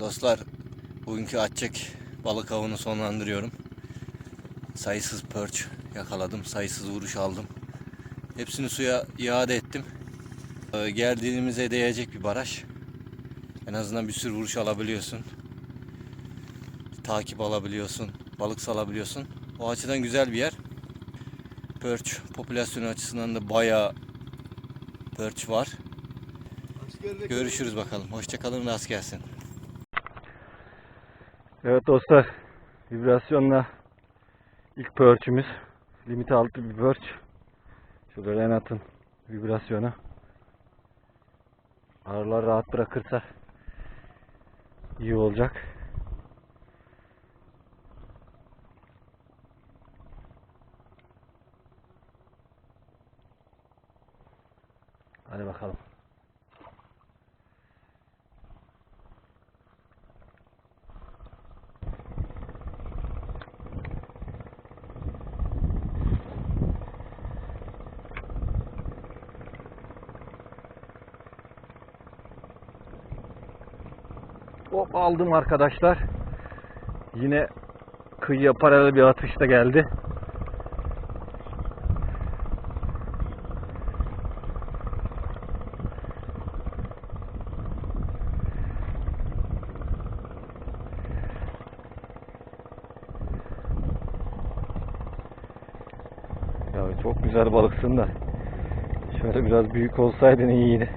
Dostlar bugünkü açık balık avını sonlandırıyorum. Sayısız perch yakaladım. Sayısız vuruş aldım. Hepsini suya iade ettim. Ee, Geldiğimize değecek bir baraj. En azından bir sürü vuruş alabiliyorsun. Takip alabiliyorsun. Balık salabiliyorsun. O açıdan güzel bir yer. Perch popülasyonu açısından da bayağı perch var. Görüşürüz bakalım. Hoşçakalın rast gelsin. Evet dostlar, vibrasyonla ilk pörçümüz, limit altı bir pörç. Şurada Renat'ın vibrasyonu. Ağırlar rahat bırakırsa iyi olacak. Hadi bakalım. Hop aldım arkadaşlar. Yine kıyıya paralel bir atış da geldi. Ya çok güzel balıksın da. Şöyle biraz büyük olsaydın iyiydi.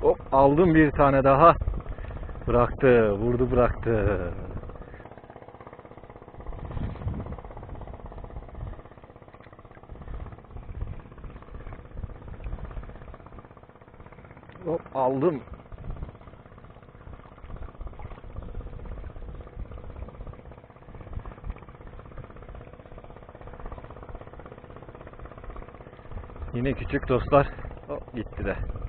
Hop aldım bir tane daha. Bıraktı, vurdu bıraktı. Hop aldım. Yine küçük dostlar. Hop gitti de.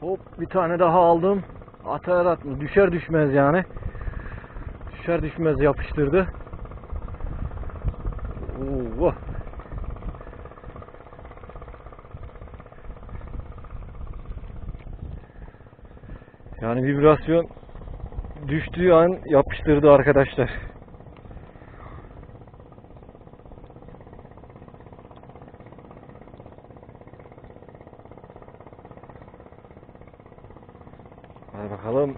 Hop bir tane daha aldım. Atar atma düşer düşmez yani. Düşer düşmez yapıştırdı. Oo. Yani vibrasyon düştüğü an yapıştırdı arkadaşlar. Hadi bakalım.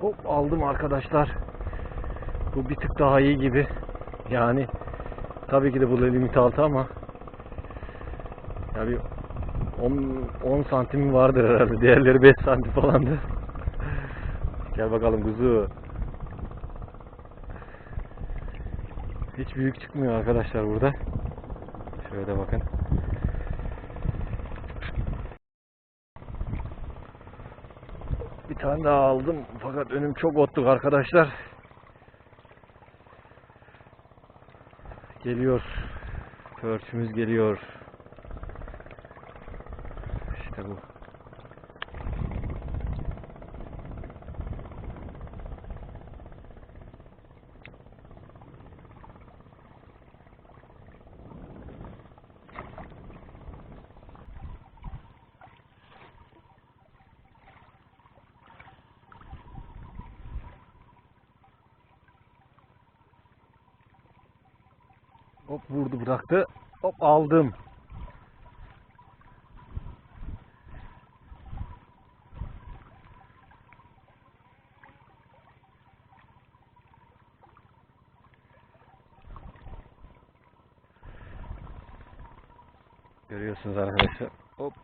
Hop aldım arkadaşlar. Bu bir tık daha iyi gibi. Yani tabii ki de bu da limit altı ama ya bir 10, 10 santim vardır herhalde. Diğerleri 5 santim falandı. Gel bakalım kuzu. Hiç büyük çıkmıyor arkadaşlar burada. Şöyle bakın. Bir tane daha aldım fakat önüm çok otluk arkadaşlar. Geliyor. Pörçümüz geliyor. İşte bu. Hop vurdu bıraktı. Hop aldım. Görüyorsunuz arkadaşlar. Hop.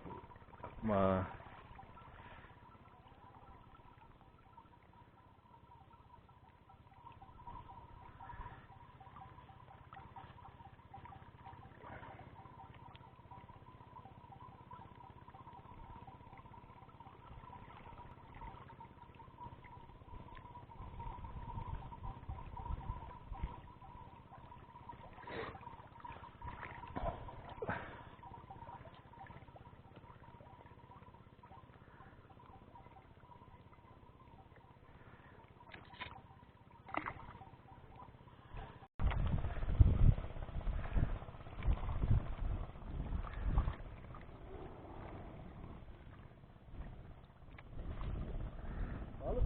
Bakma.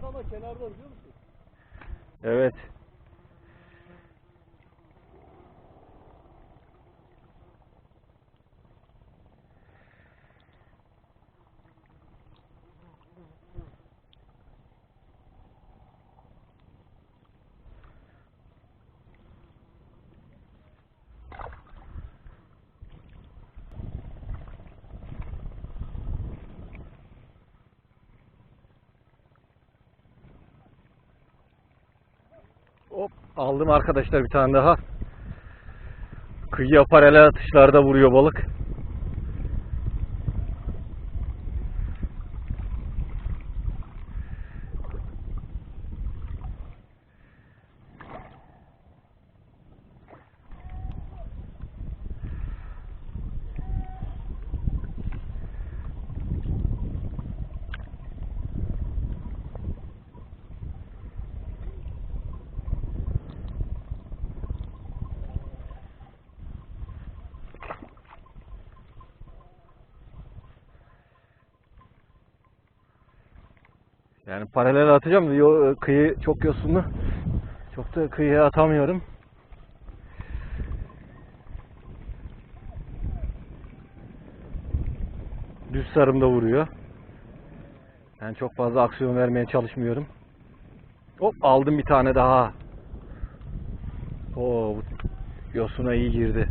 Ama kenarda biliyor musun? Evet. Hop aldım arkadaşlar bir tane daha. Kıyıya paralel atışlarda vuruyor balık. Yani paralel atacağım. Yo- Kıyı çok yosunlu. Çok da kıyıya atamıyorum. Düz sarımda vuruyor. Yani çok fazla aksiyon vermeye çalışmıyorum. Hop aldım bir tane daha. Oo yosuna iyi girdi.